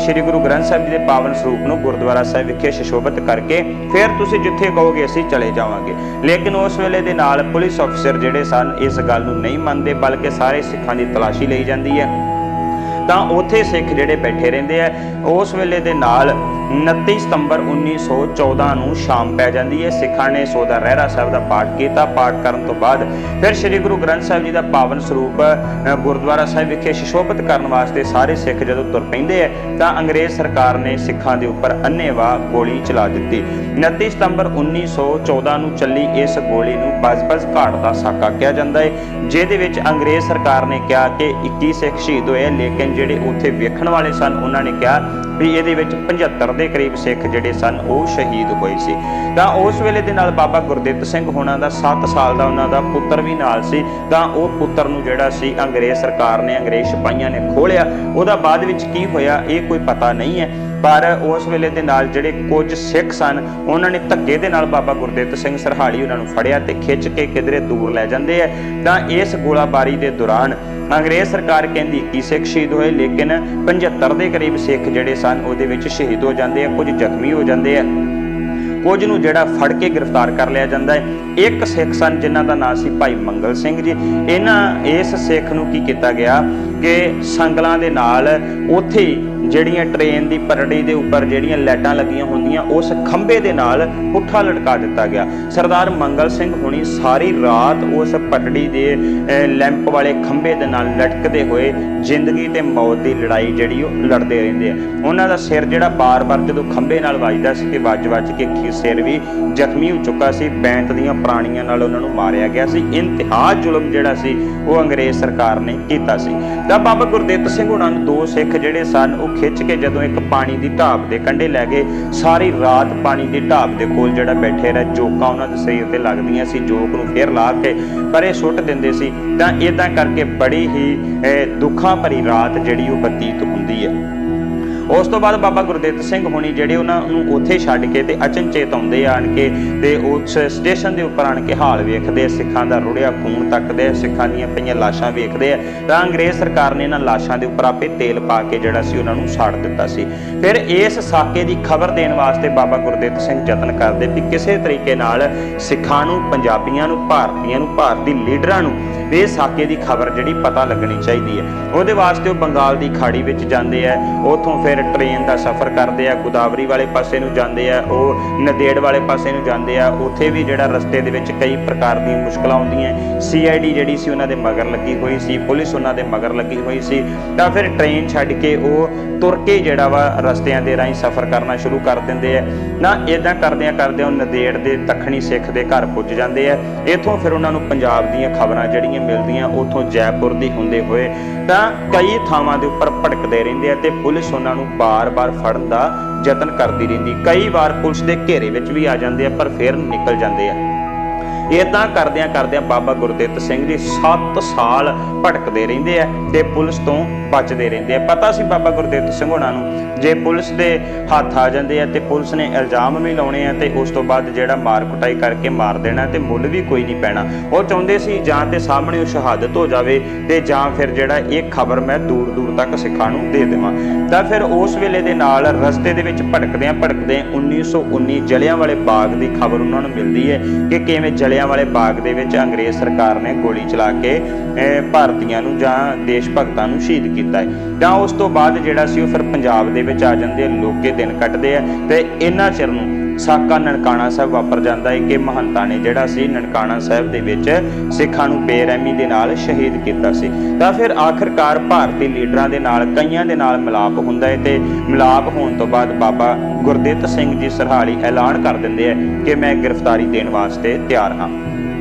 ਸ੍ਰੀ ਗੁਰੂ ਗ੍ਰੰਥ ਸਾਹਿਬ ਜੀ ਦੇ ਪਾਵਨ ਸਰੂਪ ਨੂੰ ਗੁਰਦੁਆਰਾ ਸਾਹਿਬ ਵਿਖੇ ਸ਼ਿਸ਼ੋਭਿਤ ਕਰਕੇ ਫਿਰ ਤੁਸੀਂ ਜਿੱਥੇ ਕਹੋਗੇ ਅਸੀਂ ਚਲੇ ਜਾਵਾਂਗੇ। ਲੇਕਿਨ ਉਸ ਵੇਲੇ ਦੇ ਨਾਲ ਪੁਲਿਸ ਅਫਸਰ ਜਿਹੜੇ ਸਨ, ਇਸ ਗੱਲ ਨੂੰ ਨਹੀਂ ਮੰਨਦੇ, ਬਲਕਿ ਸਾਰੇ ਸਿੱਖਾਂ ਦੀ ਤਲਾਸ਼ੀ ਲਈ ਜਾਂਦੀ ਹੈ। ਤਾਂ ਉੱਥੇ ਸਿੱਖ ਜਿਹੜੇ ਬੈਠੇ ਰਹਿੰਦੇ ਆ, ਉਸ ਵੇਲੇ ਦੇ ਨਾਲ 29 ਸਤੰਬਰ 1914 ਨੂੰ ਸ਼ਾਮ ਪੈ ਜਾਂਦੀ ਹੈ। ਸਿੱਖਾਂ ਨੇ ਸੋਦਾ ਰਹਿਰਾ ਸਾਹਿਬ ਦਾ ਪਾਠ ਕੀਤਾ। ਪਾਠ ਕਰਨ ਤੋਂ ਬਾਅਦ ਫਿਰ ਸ੍ਰੀ ਗੁਰੂ ਗ੍ਰੰਥ ਸਾਹਿਬ ਜੀ ਦਾ ਪਾਵਨ ਸਰੂਪ ਗੁਰਦੁਆਰਾ ਸਾਹਿਬ ਵਿਖੇ ਸ਼ਿਸ਼ੋਭਿਤ ਕਰਨ ਵਾਸਤੇ ਸਾਰੇ ਸਿੱਖ ਜਦੋਂ ਤੁਰ ਪੈਂਦੇ ਆ, ਤਾਂ ਅੰਗਰੇਜ਼ ਸਰਕਾਰ ਨੇ ਸਿੱਖਾਂ ਦੇ ਉੱਪਰ ਅੰਨ੍ਹੇਵਾਹ ਗੋਲੀ ਚਲਾ ਦਿੱਤੀ। 29 ਸਤੰਬਰ 1914 ਨੂੰ ਚੱਲੀ ਇਸ ਗੋਲੀ ਨੂੰ ਬਸ-ਬਸ ਘਾਟ ਦਾ ਸਾਕਾ ਕਿਹਾ ਜਾਂਦਾ ਹੈ, ਜਿਹਦੇ ਵਿੱਚ ਅੰਗਰੇਜ਼ ਸਰਕਾਰ ਨੇ ਕਿਹਾ ਕਿ 21 ਸਿੱਖ ਸ਼ਹੀਦ ਹੋਏ ਲੇਕਿਨ ਜਿਹੜੇ ਉੱਥੇ ਵੇਖਣ ਵਾਲੇ ਸਨ, ਉਹਨਾਂ ਨੇ ਕਿਹਾ ਵੀ ਇਹਦੇ ਵਿੱਚ 75 ਦੇ ਕਰੀਬ ਸਿੱਖ ਜਿਹੜੇ ਸਨ, ਉਹ ਸ਼ਹੀਦ ਹੋਏ ਸੀ। ਤਾਂ ਉਸ ਵੇਲੇ ਦੇ ਨਾਲ ਬਾਬਾ ਗੁਰਦਿੱਤ ਸਿੰਘ ਹੋਣਾ ਦਾ 7 ਸਾਲ ਦਾ ਉਹਨਾਂ ਦਾ ਪੁੱਤਰ ਵੀ ਨਾਲ ਸੀ। ਤਾਂ ਉਹ ਪੁੱਤਰ ਨੂੰ ਜਿਹੜਾ ਸੀ, ਅੰਗਰੇਜ਼ ਸਰਕਾਰ ਨੇ ਅੰਗਰੇਜ਼ ਸਿਪਾਹੀਆਂ ਨੇ ਖੋਲਿਆ। ਉਹਦਾ ਬਾਅਦ ਵਿੱਚ ਕੀ ਹੋਇਆ, ਇਹ ਕੋਈ ਪਤਾ ਨਹੀਂ ਹੈ। ਪਰ ਉਸ ਵੇਲੇ ਦੇ ਨਾਲ ਜਿਹੜੇ ਕੁਝ ਸਿੱਖ ਸਨ, ਉਹਨਾਂ ਨੇ ਧੱਕੇ ਦੇ ਨਾਲ ਬਾਬਾ ਗੁਰਦਿੱਤ ਸਿੰਘ ਸਰਹਾਲੀ ਉਹਨਾਂ ਨੂੰ ਫੜਿਆ ਤੇ ਖਿੱਚ ਕੇ ਕਿਧਰੇ ਦੂਰ ਲੈ ਜਾਂਦੇ ਆ। ਤਾਂ ਇਸ ਗੋਲਾਬਾਰੀ ਦੇ ਦੌਰਾਨ ਅੰਗਰੇਜ਼ ਸਰਕਾਰ ਕਹਿੰਦੀ ਕਿ ਸਿੱਖ ਸ਼ਹੀਦ ਹੋਏ, ਲੇਕਿਨ 75 ਦੇ ਕਰੀਬ ਸਿੱਖ ਜਿਹੜੇ ਸਨ, ਉਹਦੇ ਵਿੱਚ ਸ਼ਹੀਦ ਹੋ ਜਾਂਦੇ ਆ, ਕੁਝ ਜ਼ਖਮੀ ਹੋ ਜਾਂਦੇ ਆ। ਕੁਝ ਨੂੰ ਜਿਹੜਾ ਫੜ ਕੇ ਗ੍ਰਿਫਤਾਰ ਕਰ ਲਿਆ ਜਾਂਦਾ ਹੈ। ਇੱਕ ਸਿੱਖ ਸਨ ਜਿਨ੍ਹਾਂ ਦਾ ਨਾਮ ਸੀ ਭਾਈ ਮੰਗਲ ਸਿੰਘ ਜੀ। ਇਹਨਾਂ ਇਸ ਸਿੱਖ ਨੂੰ ਕੀ ਕੀਤਾ ਗਿਆ ਕਿ ਸੰਗਲਾਂ ਦੇ ਨਾਲ ਉੱਥੇ ਹੀ ਜਿਹੜੀਆਂ ਟ੍ਰੇਨ ਦੀ ਪਰੜੀ ਦੇ ਉੱਪਰ ਜਿਹੜੀਆਂ ਲਾਈਟਾਂ ਲੱਗੀਆਂ ਹੁੰਦੀਆਂ, ਉਸ ਖੰਭੇ ਦੇ ਨਾਲ ਪੁੱਠਾ ਲਟਕਾ ਦਿੱਤਾ ਗਿਆ। ਸਰਦਾਰ ਮੰਗਲ ਸਿੰਘ ਹੁਣੀ ਸਾਰੀ ਰਾਤ ਉਸ ਪਟੜੀ ਦੇ ਲੈਂਪ ਵਾਲੇ ਖੰਭੇ ਦੇ ਨਾਲ ਲਟਕਦੇ ਹੋਏ ਜ਼ਿੰਦਗੀ ਤੇ ਮੌਤ ਦੀ ਲੜਾਈ ਜਿਹੜੀ ਉਹ ਲੜਦੇ ਰਹਿੰਦੇ ਆ। ਉਹਨਾਂ ਦਾ ਸਿਰ ਜਿਹੜਾ ਬਾਰ-ਬਾਰ ਜਦੋਂ ਖੰਭੇ ਨਾਲ ਵੱਜਦਾ ਸੀ ਕਿ ਵੱਜ-ਵੱਜ ਕੇ ਸਿਰ ਵੀ ਜ਼ਖਮੀ ਹੋ ਚੁੱਕਾ ਸੀ, ਬੈਂਤ ਦੀਆਂ ਪ੍ਰਾਣੀਆਂ ਨਾਲ ਉਹਨਾਂ ਨੂੰ ਮਾਰਿਆ ਗਿਆ ਸੀ। ਇੰਤਹਾ ਜ਼ੁਲਮ ਜਿਹੜਾ ਸੀ, ਉਹ ਅੰਗਰੇਜ਼ ਸਰਕਾਰ ਨੇ ਕੀਤਾ ਸੀ। ਤਾਂ ਬਾਬਾ ਗੁਰਦਿੱਤ ਸਿੰਘ ਉਹਨਾਂ ਨੂੰ ਦੋ ਸਿੱਖ ਜਿਹੜੇ ਸਨ, ਉਹ ਖਿੱਚ ਕੇ ਜਦੋਂ ਇੱਕ ਪਾਣੀ ਦੀ ਢਾਬ ਦੇ ਕੰਢੇ ਲੈ ਗਏ ਸਾਰੀ ਰਾਤ ਪਾਣੀ ਦੀ ਢਾਬ ਦੇ ਕੋਲ ਜਿਹੜਾ ਬੈਠੇ ਰਹਿ ਜੋਕਾਂ ਉਹਨਾਂ ਦੇ ਸਰੀਰ ਤੇ ਲੱਗਦੀਆਂ ਸੀ ਜੋਕ ਨੂੰ ਫੇਰ ਲਾ ਕੇ ਪਰੇ ਸੁੱਟ ਦਿੰਦੇ ਸੀ। ਤਾਂ ਇਦਾਂ ਕਰਕੇ ਬੜੀ ਹੀ ਅਹ, ਦੁੱਖਾਂ ਭਰੀ ਰਾਤ ਜਿਹੜੀ ਉਹ ਬਤੀਤ ਹੁੰਦੀ ਹੈ। ਉਸ ਤੋਂ ਬਾਅਦ ਬਾਬਾ ਗੁਰਦਿੱਤ ਸਿੰਘ ਹੋਣੀ ਜਿਹੜੇ ਉਹਨਾਂ ਨੂੰ ਉੱਥੇ ਛੱਡ ਕੇ ਤੇ ਅਚਨਚੇਤ ਆਉਂਦੇ ਆਣ ਕੇ ਤੇ ਉਸ ਸਟੇਸ਼ਨ ਦੇ ਉੱਪਰ ਆਣ ਕੇ ਹਾਲ ਵੇਖਦੇ ਆ, ਸਿੱਖਾਂ ਦਾ ਰੁੜਿਆ ਖੂਨ ਤੱਕਦੇ ਆ, ਸਿੱਖਾਂ ਦੀਆਂ ਪਈਆਂ ਲਾਸ਼ਾਂ ਵੇਖਦੇ ਆ। ਤਾਂ ਅੰਗਰੇਜ਼ ਸਰਕਾਰ ਨੇ ਇਹਨਾਂ ਲਾਸ਼ਾਂ ਦੇ ਉੱਪਰ ਆਪੇ ਤੇਲ ਪਾ ਕੇ ਜਿਹੜਾ ਸੀ ਉਹਨਾਂ ਨੂੰ ਸਾੜ ਦਿੱਤਾ ਸੀ। ਫਿਰ ਇਸ ਸਾਕੇ ਦੀ ਖਬਰ ਦੇਣ ਵਾਸਤੇ ਬਾਬਾ ਗੁਰਦਿੱਤ ਸਿੰਘ ਯਤਨ ਕਰਦੇ ਵੀ ਕਿਸੇ ਤਰੀਕੇ ਨਾਲ ਸਿੱਖਾਂ ਨੂੰ ਪੰਜਾਬੀਆਂ ਨੂੰ ਭਾਰਤੀਆਂ ਨੂੰ ਭਾਰਤੀ ਲੀਡਰਾਂ ਨੂੰ ਇਹ ਦੀ ਖਬਰ ਜਿਹੜੀ ਪਤਾ ਲੱਗਣੀ ਚਾਹੀਦੀ ਹੈ। ਉਹਦੇ ਵਾਸਤੇ ਉਹ ਬੰਗਾਲ ਦੀ ਖਾੜੀ ਵਿੱਚ ਜਾਂਦੇ ਆ, ਉਥੋਂ ਫਿਰ ਟ੍ਰੇਨ ਦਾ ਸਫ਼ਰ ਕਰਦੇ ਆ, ਗੋਦਾਵਰੀ ਵਾਲੇ ਪਾਸੇ ਨੂੰ ਜਾਂਦੇ ਆ, ਉਹ ਨਦੇੜ ਵਾਲੇ ਪਾਸੇ ਨੂੰ ਜਾਂਦੇ ਆ, ਉੱਥੇ ਵੀ ਜਿਹੜਾ ਰਸਤੇ ਦੇ ਵਿੱਚ ਕਈ ਪ੍ਰਕਾਰ ਦੀਆਂ ਮੁਸ਼ਕਲਾਂ ਆਉਂਦੀਆਂ ਸੀਆਈਡੀ ਜਿਹੜੀ ਸੀ ਉਹਨਾਂ ਦੇ ਮਗਰ ਲੱਗੀ ਹੋਈ ਸੀ, ਪੁਲਿਸ ਉਹਨਾਂ ਦੇ ਮਗਰ ਲੱਗੀ ਹੋਈ ਸੀ, ਤਾਂ ਫਿਰ ਟ੍ਰੇਨ ਛੱਡ ਕੇ ਉਹ ਤੁਰ ਕੇ ਜਿਹੜਾ ਵਾ ਰਸਤਿਆਂ ਦੇ ਰਾਹੀਂ ਸਫ਼ਰ ਕਰਨਾ ਸ਼ੁਰੂ ਕਰ ਦਿੰਦੇ ਆ। ਨਾ ਇਦਾਂ ਕਰਦਿਆਂ ਕਰਦਿਆਂ ਉਹ ਨਦੇੜ ਦੇ ਦੱਖਣੀ ਸਿੱਖ ਦੇ ਘਰ ਪੁੱਜ ਜਾਂਦੇ ਆ। ਇਥੋਂ ਫਿਰ ਉਹਨਾਂ ਨੂੰ ਪੰਜਾਬ ਦੀਆਂ ਖਬਰਾਂ ਜਿਹੜੀਆਂ ਮਿਲਦੀਆਂ ਉਥੋਂ ਜੈਪੁਰ ਦੀ ਹੁੰਦੇ ਹੋਏ, ਤਾਂ ਕਈ ਥਾਵਾਂ ਦੇ ਉੱਪਰ ਭਟਕਦੇ ਰਹਿੰਦੇ ਆ ਤੇ ਪੁਲਿਸ ਉਹਨਾਂ ਨੂੰ ਬਾਰ-ਬਾਰ ਫੜਨ ਦਾ ਯਤਨ ਕਰਦੀ ਰਹਿੰਦੀ। ਕਈ ਵਾਰ ਪੁਲਿਸ ਦੇ ਘੇਰੇ ਵਿੱਚ ਵੀ ਆ ਜਾਂਦੇ ਆ, ਪਰ ਫਿਰ ਨਿਕਲ ਜਾਂਦੇ ਆ। ਇਦਾਂ ਕਰਦਿਆਂ ਕਰਦਿਆਂ ਬਾਬਾ ਗੁਰਦਿੱਤ ਸਿੰਘ ਜੀ 7 ਸਾਲ ਭਟਕਦੇ ਰਹਿੰਦੇ ਆ ਤੇ ਪੁਲਿਸ ਤੋਂ ਬਚਦੇ ਰਹਿੰਦੇ ਆ। ਪਤਾ ਸੀ ਬਾਬਾ ਗੁਰਦਿੱਤ ਸਿੰਘ ਉਹਨਾਂ ਨੂੰ, ਜੇ ਪੁਲਿਸ ਦੇ ਹੱਥ ਆ ਜਾਂਦੇ ਆ ਤੇ ਪੁਲਿਸ ਨੇ ਇਲਜ਼ਾਮ ਵੀ ਲਾਉਣੇ ਆ ਤੇ ਉਸ ਤੋਂ ਬਾਅਦ ਜਿਹੜਾ ਮਾਰ ਕੁਟਾਈ ਕਰਕੇ ਮਾਰ ਦੇਣਾ ਤੇ ਮੁੱਲ ਵੀ ਕੋਈ ਨਹੀਂ ਪੈਣਾ। ਉਹ ਚਾਹੁੰਦੇ ਸੀ ਜਾਂ ਤੇ ਸਾਹਮਣੇ ਉਹ ਸ਼ਹਾਦਤ ਹੋ ਜਾਵੇ ਤੇ ਜਾਂ ਫਿਰ ਜਿਹੜਾ ਇਹ ਖਬਰ ਮੈਂ ਦੂਰ ਦੂਰ ਤੱਕ ਸਿੱਖਾਂ ਨੂੰ ਦੇ ਦੇਵਾਂ। ਤਾਂ ਫਿਰ ਉਸ ਵੇਲੇ ਦੇ ਨਾਲ ਰਸਤੇ ਦੇ ਵਿੱਚ ਭਟਕਦਿਆਂ ਭਟਕਦੇ 1919 ਜਲਿਆਂ ਵਾਲੇ ਬਾਗ ਦੀ ਖਬਰ ਉਹਨਾਂ ਨੂੰ ਮਿਲਦੀ ਹੈ ਕਿ ਕਿਵੇਂ ਜਲਿਆਂ ਵਾਲੇ ਬਾਗ ਦੇ ਵਿੱਚ ਅੰਗਰੇਜ਼ ਸਰਕਾਰ ਨੇ ਗੋਲੀ ਚਲਾ ਕੇ ਭਾਰਤੀਆਂ ਨੂੰ ਜਾਂ ਦੇਸ਼ ਭਗਤਾਂ ਨੂੰ ਸ਼ਹੀਦ ਕੀਤਾ ਹੈ। ਤਾਂ ਉਸ ਤੋਂ ਬਾਅਦ ਜਿਹੜਾ ਸੀ ਉਹ ਫਿਰ ਪੰਜਾਬ ਦੇ ਵਿੱਚ ਆ ਜਾਂਦੇ ਆ, ਲੋਕੇ ਦਿਨ ਕੱਟਦੇ ਆ ਤੇ ਇਹਨਾਂ ਚਿਰ ਨੂੰ ਸਾਕਾ ਨਨਕਾਣਾ ਸਾਹਿਬ ਵਾਪਰ ਜਾਂਦਾ ਹੈ ਕਿ ਮਹੰਤਾਂ ਨੇ ਜਿਹੜਾ ਸੀ ਨਨਕਾਣਾ ਸਾਹਿਬ ਦੇ ਵਿੱਚ ਸਿੱਖਾਂ ਨੂੰ ਬੇਰਹਿਮੀ ਦੇ ਨਾਲ ਸ਼ਹੀਦ ਕੀਤਾ ਸੀ। ਤਾਂ ਫਿਰ ਆਖਰਕਾਰ ਭਾਰਤੀ ਲੀਡਰਾਂ ਦੇ ਨਾਲ, ਕਈਆਂ ਦੇ ਨਾਲ ਮਿਲਾਪ ਹੁੰਦਾ ਹੈ ਤੇ ਮਿਲਾਪ ਹੋਣ ਤੋਂ ਬਾਅਦ ਬਾਬਾ ਗੁਰਦਿੱਤ ਸਿੰਘ ਜੀ ਸਰਹਾਲੀ ਐਲਾਨ ਕਰ ਦਿੰਦੇ ਆ ਕਿ ਮੈਂ ਗ੍ਰਿਫਤਾਰੀ ਦੇਣ ਵਾਸਤੇ ਤਿਆਰ ਹਾਂ।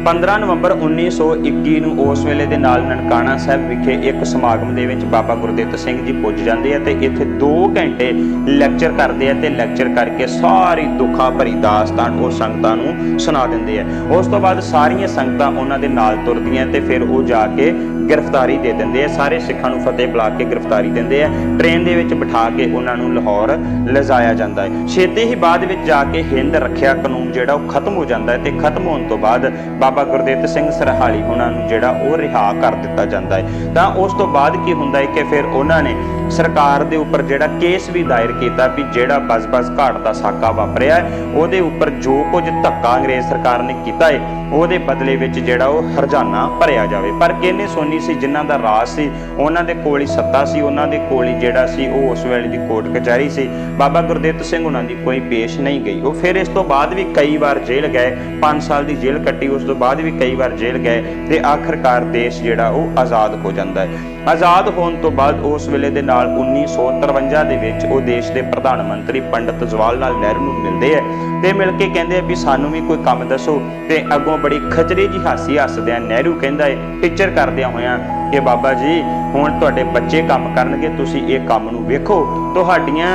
15 ਨਵੰਬਰ 1921 ਨੂੰ ਉਸ ਵੇਲੇ ਦੇ ਨਾਲ ਨਨਕਾਣਾ ਸਾਹਿਬ ਵਿਖੇ ਇੱਕ ਸਮਾਗਮ ਦੇ ਵਿੱਚ ਬਾਬਾ ਗੁਰਦਿੱਤ ਸਿੰਘ ਜੀ ਪੁੱਜ ਜਾਂਦੇ ਆ ਤੇ ਇੱਥੇ 2 ਘੰਟੇ ਲੈਕਚਰ ਕਰਦੇ ਆ ਤੇ ਲੈਕਚਰ ਕਰਕੇ ਸਾਰੀ ਦੁੱਖਾਂ ਭਰੀ ਦਾਸਤਾਨ ਉਹ ਸੰਗਤਾਂ ਨੂੰ ਸੁਣਾ ਦਿੰਦੇ ਆ। ਉਸ ਤੋਂ ਬਾਅਦ ਸਾਰੀਆਂ ਸੰਗਤਾਂ ਉਹਨਾਂ ਦੇ ਨਾਲ ਤੁਰਦੀਆਂ ਤੇ ਫਿਰ ਉਹ ਜਾ ਕੇ ਗ੍ਰਿਫਤਾਰੀ ਦੇ ਦਿੰਦੇ ਆ। ਸਾਰੇ ਸਿੱਖਾਂ ਨੂੰ ਫਤਿਹ ਬੁਲਾ ਕੇ ਗ੍ਰਿਫਤਾਰੀ ਦਿੰਦੇ ਆ। ਟ੍ਰੇਨ ਦੇ ਵਿੱਚ ਬਿਠਾ ਕੇ ਉਹਨਾਂ ਨੂੰ ਲਾਹੌਰ ਲਿਜਾਇਆ ਜਾਂਦਾ ਹੈ। ਛੇਤੀ ਹੀ ਬਾਅਦ ਵਿੱਚ ਜਾ ਕੇ ਹਿੰਦ ਰੱਖਿਆ ਕਾਨੂੰਨ ਜਿਹੜਾ ਉਹ ਖਤਮ ਹੋ ਜਾਂਦਾ ਹੈ ਤੇ ਖਤਮ ਹੋਣ ਤੋਂ ਬਾਅਦ ਬਾਬਾ ਗੁਰਦਿੱਤ ਸਿੰਘ ਸਰਹਾਲੀ ਉਹਨਾਂ ਨੂੰ ਜਿਹੜਾ ਉਹ ਰਿਹਾ ਕਰ ਦਿੱਤਾ ਜਾਂਦਾ ਹੈ। ਤਾਂ ਉਸ ਤੋਂ ਬਾਅਦ ਕੀ ਹੁੰਦਾ ਹੈ ਕਿ ਫਿਰ ਉਹਨਾਂ ਨੇ ਸਰਕਾਰ ਦੇ ਉੱਪਰ ਜਿਹੜਾ ਕੇਸ ਵੀ ਦਾਇਰ ਕੀਤਾ ਵੀ ਜਿਹੜਾ ਬਸ-ਬਸ ਘਾਟ ਦਾ ਸਾਕਾ ਵਾਪਰਿਆ ਉਹਦੇ ਉੱਪਰ ਜੋ ਕੁਝ ਧੱਕਾ ਅੰਗਰੇਜ਼ ਸਰਕਾਰ ਨੇ ਕੀਤਾ ਹੈ, ਉਹਦੇ ਬਦਲੇ ਵਿੱਚ ਜਿਹੜਾ ਉਹ ਹਰਜਾਨਾ ਭਰਿਆ ਜਾਵੇ। ਪਰ ਕਿਹਨੇ ਸੋਨੀ ਸੀ, ਜਿਨ੍ਹਾਂ ਦਾ ਰਾਜ ਸੀ, ਉਹਨਾਂ ਦੇ ਕੋਲ ਹੀ ਸੱਤਾ ਸੀ, ਉਹਨਾਂ ਦੇ ਕੋਲ ਹੀ ਜਿਹੜਾ ਸੀ, ਉਹ ਉਸ ਵੇਲੇ ਦੀ ਕੋਰਟ ਕਚਹਿਰੀ ਸੀ। ਬਾਬਾ ਗੁਰਦਿੱਤ ਸਿੰਘ ਉਹਨਾਂ ਦੀ ਕੋਈ ਪੇਸ਼ ਨਹੀਂ ਗਈ। ਉਹ ਫਿਰ ਇਸ ਤੋਂ ਬਾਅਦ ਵੀ ਕਈ ਵਾਰ ਜੇਲ੍ਹ ਗਏ 5 ਸਾਲ ਦੀ ਜੇਲ੍ਹ ਕੱਟੀ, ਉਸ ਤੋਂ ਬਾਅਦ ਵੀ ਕਈ ਵਾਰ ਜੇਲ੍ਹ ਗਏ ਤੇ ਆਖਰਕਾਰ ਦੇਸ਼ ਜਿਹੜਾ ਉਹ ਆਜ਼ਾਦ ਹੋ ਜਾਂਦਾ ਹੈ। ਆਜ਼ਾਦ ਹੋਣ ਤੋਂ ਬਾਅਦ ਉਸ ਵੇਲੇ ਦੇ ਨਾਲ 1953 ਦੇ ਵਿੱਚ ਉਹ ਦੇਸ਼ ਦੇ ਪ੍ਰਧਾਨ ਮੰਤਰੀ ਪੰਡਿਤ ਜਵਾਹਰ ਲਾਲ ਨਹਿਰੂ ਨੂੰ ਮਿਲਦੇ ਆ ਤੇ ਮਿਲ ਕੇ ਕਹਿੰਦੇ ਆ ਵੀ ਸਾਨੂੰ ਵੀ ਕੋਈ ਕੰਮ ਦੱਸੋ ਤੇ ਅੱਗੋਂ ਬੜੀ ਖਚਰੀ ਜੀ ਹਾਸੀ ਹੱਸਦੇ ਆ ਨਹਿਰੂ ਕਹਿੰਦਾ ਏ ਟੀਚਰ ਕਰਦਿਆਂ ਹੋਇਆਂ ਕਿ ਬਾਬਾ ਜੀ, ਹੁਣ ਤੁਹਾਡੇ ਬੱਚੇ ਕੰਮ ਕਰਨਗੇ, ਤੁਸੀਂ ਇਹ ਕੰਮ ਨੂੰ ਵੇਖੋ। ਤੁਹਾਡੀਆਂ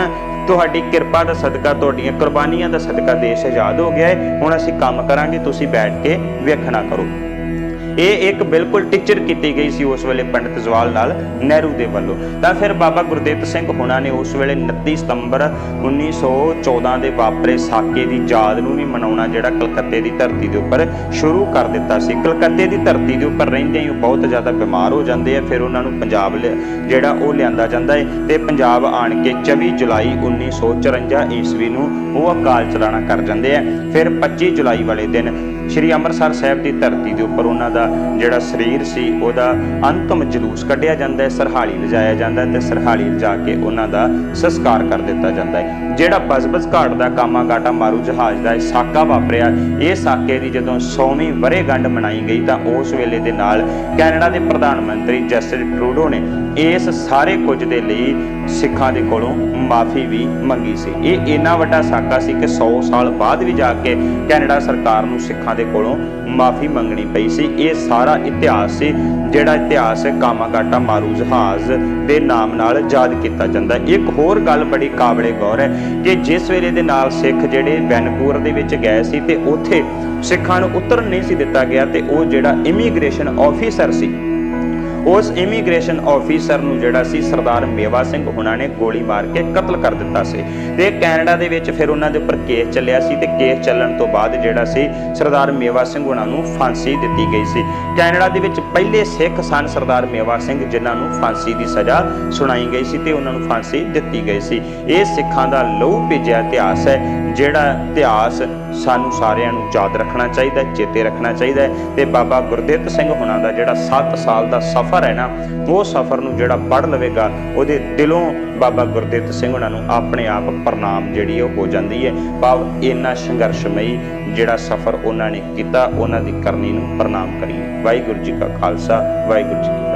ਤੁਹਾਡੀ ਕਿਰਪਾ ਦਾ ਸਦਕਾ, ਤੁਹਾਡੀਆਂ ਕੁਰਬਾਨੀਆਂ ਦਾ ਸਦਕਾ ਦੇਸ਼ ਆਜ਼ਾਦ ਹੋ ਗਿਆ ਹੈ। ਹੁਣ ਅਸੀਂ ਕੰਮ ਕਰਾਂਗੇ, ਤੁਸੀਂ ਬੈਠ ਕੇ ਵੇਖਣਾ ਕਰੋ। ਇਹ ਇੱਕ ਬਿਲਕੁਲ ਟੀਚਰ ਕੀਤੀ ਗਈ ਸੀ ਉਸ ਵੇਲੇ ਪੰਡਿਤ ਜਵਾਹਰ ਲਾਲ ਨਹਿਰੂ ਦੇ ਵੱਲੋਂ। ਤਾਂ ਫਿਰ ਬਾਬਾ ਗੁਰਦਿੱਤ ਸਿੰਘ ਹੁਣਾਂ ਨੇ ਉਸ ਵੇਲੇ 29 ਸਤੰਬਰ 1914 ਦੇ ਵਾਪਰੇ ਸਾਕੇ ਦੀ ਯਾਦ ਨੂੰ ਵੀ ਮਨਾਉਣਾ ਜਿਹੜਾ ਕਲਕੱਤੇ ਦੀ ਧਰਤੀ ਦੇ ਉੱਪਰ ਸ਼ੁਰੂ ਕਰ ਦਿੱਤਾ ਸੀ। ਕਲਕੱਤੇ ਦੀ ਧਰਤੀ ਦੇ ਉੱਪਰ ਰਹਿੰਦੇ ਹੀ ਉਹ ਬਹੁਤ ਜ਼ਿਆਦਾ ਬਿਮਾਰ ਹੋ ਜਾਂਦੇ ਆ, ਫਿਰ ਉਹਨਾਂ ਨੂੰ ਪੰਜਾਬ ਲਿਆ- ਜਿਹੜਾ ਉਹ ਲਿਆਂਦਾ ਜਾਂਦਾ ਹੈ ਤੇ ਪੰਜਾਬ ਆਣ ਕੇ 24 ਜੁਲਾਈ 1954 ਈਸਵੀ ਨੂੰ ਉਹ ਅਕਾਲ ਚਲਾਣਾ ਕਰ ਜਾਂਦੇ ਆ। ਫਿਰ 25 ਜੁਲਾਈ ਵਾਲੇ ਦਿਨ ਸ਼੍ਰੀ ਅੰਮ੍ਰਿਤਸਰ ਸਾਹਿਬ ਦੀ ਧਰਤੀ ਦੇ ਉੱਪਰ ਉਹਨਾਂ ਦਾ ਜਿਹੜਾ ਸਰੀਰ ਸੀ, ਉਹਦਾ ਅੰਤਮ ਜਲੂਸ ਕੱਢਿਆ ਜਾਂਦਾ ਹੈ, ਸਰਹਾਲੀ ਲਿਜਾਇਆ ਜਾਂਦਾ ਹੈ ਤੇ ਸਰਹਾਲੀ ਲਿਜਾ ਕੇ ਉਹਨਾਂ ਦਾ ਸੰਸਕਾਰ ਕਰ ਦਿੱਤਾ ਜਾਂਦਾ ਹੈ। ਜਿਹੜਾ ਬਜ਼ਬਜ਼ ਘਾਟ ਦਾ ਕਾਮਾ ਗਾਟਾ ਮਾਰੂ ਜਹਾਜ਼ ਦਾ ਇਹ ਸਾਕਾ ਵਾਪਰਿਆ। ਇਹ ਸਾਕੇ ਦੀ ਜਦੋਂ 100ਵੀਂ ਵਰ੍ਹੇਗੰਢ ਮਨਾਈ ਗਈ ਤਾਂ ਉਸ ਵੇਲੇ ਦੇ ਨਾਲ ਕੈਨੇਡਾ ਦੇ ਪ੍ਰਧਾਨ ਮੰਤਰੀ ਜਸਟਿਸ ਟਰੂਡੋ ਨੇ ਇਸ ਸਾਰੇ ਕੁਝ ਦੇ ਲਈ ਸਿੱਖਾਂ ਦੇ ਕੋਲੋਂ ਮਾਫੀ ਵੀ ਮੰਗੀ ਸੀ। ਇਹ ਇੰਨਾ ਵੱਡਾ ਸਾਕਾ ਸੀ ਕਿ 100 ਸਾਲ ਬਾਅਦ ਵੀ ਜਾ ਕੇ ਕੈਨੇਡਾ ਸਰਕਾਰ ਨੂੰ ਸਿੱਖਾਂ ਦੇ ਕੋਲੋਂ ਮਾਫੀ ਮੰਗਣੀ ਪਈ ਸੀ। ਇਹ ਸਾਰਾ ਇਤਿਹਾਸ ਸੀ, ਜਿਹੜਾ ਇਤਿਹਾਸ ਕਾਮਾਗਾਟਾ ਮਾਰੂ ਜਹਾਜ਼ ਦੇ ਨਾਮ ਨਾਲ ਯਾਦ ਕੀਤਾ ਜਾਂਦਾ। ਇੱਕ ਹੋਰ ਗੱਲ ਬੜੀ ਕਾਬਲੇ ਗੌਰ ਹੈ ਕਿ ਜਿਸ ਵੇਲੇ ਦੇ ਨਾਲ ਸਿੱਖ ਜਿਹੜੇ ਵੈਨਕੂਵਰ ਦੇ ਵਿੱਚ ਗਏ ਸੀ ਤੇ ਉੱਥੇ ਸਿੱਖਾਂ ਨੂੰ ਉਤਰਨ ਨਹੀਂ ਸੀ ਦਿੱਤਾ ਗਿਆ ਤੇ ਉਹ ਜਿਹੜਾ ਇਮੀਗ੍ਰੇਸ਼ਨ ਆਫੀਸਰ ਸੀ ਉਸ ਇਮੀਗ੍ਰੇਸ਼ਨ ਆਫੀਸਰ ਨੂੰ ਜਿਹੜਾ ਸੀ ਸਰਦਾਰ ਮੇਵਾ ਸਿੰਘ ਹੁਣਾਂ ਨੇ ਗੋਲੀ ਮਾਰ ਕੇ ਕਤਲ ਕਰ ਦਿੱਤਾ ਸੀ। ਤੇ ਕੈਨੇਡਾ ਦੇ ਵਿੱਚ ਫਿਰ ਉਹਨਾਂ ਦੇ ਉੱਪਰ ਕੇਸ ਚੱਲਿਆ ਸੀ ਤੇ ਕੇਸ ਚੱਲਣ ਤੋਂ ਬਾਅਦ ਜਿਹੜਾ ਸੀ ਸਰਦਾਰ ਮੇਵਾ ਸਿੰਘ ਹੁਣਾਂ ਨੂੰ ਫਾਂਸੀ ਦਿੱਤੀ ਗਈ ਸੀ। ਕੈਨੇਡਾ ਦੇ ਵਿੱਚ ਪਹਿਲੇ ਸਿੱਖ ਸਨ ਸਰਦਾਰ ਮੇਵਾ ਸਿੰਘ ਜਿਨ੍ਹਾਂ ਨੂੰ ਫਾਂਸੀ ਦੀ ਸਜ਼ਾ ਸੁਣਾਈ ਗਈ ਸੀ ਤੇ ਉਹਨਾਂ ਨੂੰ ਫਾਂਸੀ ਦਿੱਤੀ ਗਈ ਸੀ। ਇਹ ਸਿੱਖਾਂ ਦਾ ਲਹੂ ਭਿੱਜਿਆ ਇਤਿਹਾਸ ਹੈ, ਜਿਹੜਾ ਇਤਿਹਾਸ ਸਾਨੂੰ ਸਾਰਿਆਂ ਨੂੰ ਯਾਦ ਰੱਖਣਾ ਚਾਹੀਦਾ, ਚੇਤੇ ਰੱਖਣਾ ਚਾਹੀਦਾ ਹੈ ਤੇ ਬਾਬਾ ਗੁਰਦਿੱਤ ਸਿੰਘ ਹੁਣਾਂ ਦਾ ਜਿਹੜਾ 7 ਸਾਲ ਦਾ ਸਫ਼ਰ ਹੈ ਨਾ, ਉਹ ਸਫ਼ਰ ਨੂੰ ਜਿਹੜਾ ਪੜ੍ਹ ਲਵੇਗਾ, ਉਹਦੇ ਦਿਲੋਂ ਬਾਬਾ ਗੁਰਦਿੱਤ ਸਿੰਘ ਉਹਨਾਂ ਨੂੰ ਆਪਣੇ ਆਪ ਪ੍ਰਣਾਮ ਜਿਹੜੀ ਉਹ ਹੋ ਜਾਂਦੀ ਹੈ। ਭਾਵ ਇੰਨਾ ਸੰਘਰਸ਼ਮਈ ਜਿਹੜਾ ਸਫ਼ਰ ਉਹਨਾਂ ਨੇ ਕੀਤਾ, ਉਹਨਾਂ ਦੀ ਕਰਨੀ ਨੂੰ ਪ੍ਰਣਾਮ ਕਰੀਏ। ਵਾਹਿਗੁਰੂ ਜੀ ਕਾ ਖਾਲਸਾ, ਵਾਹਿਗੁਰੂ ਜੀ ਕੀ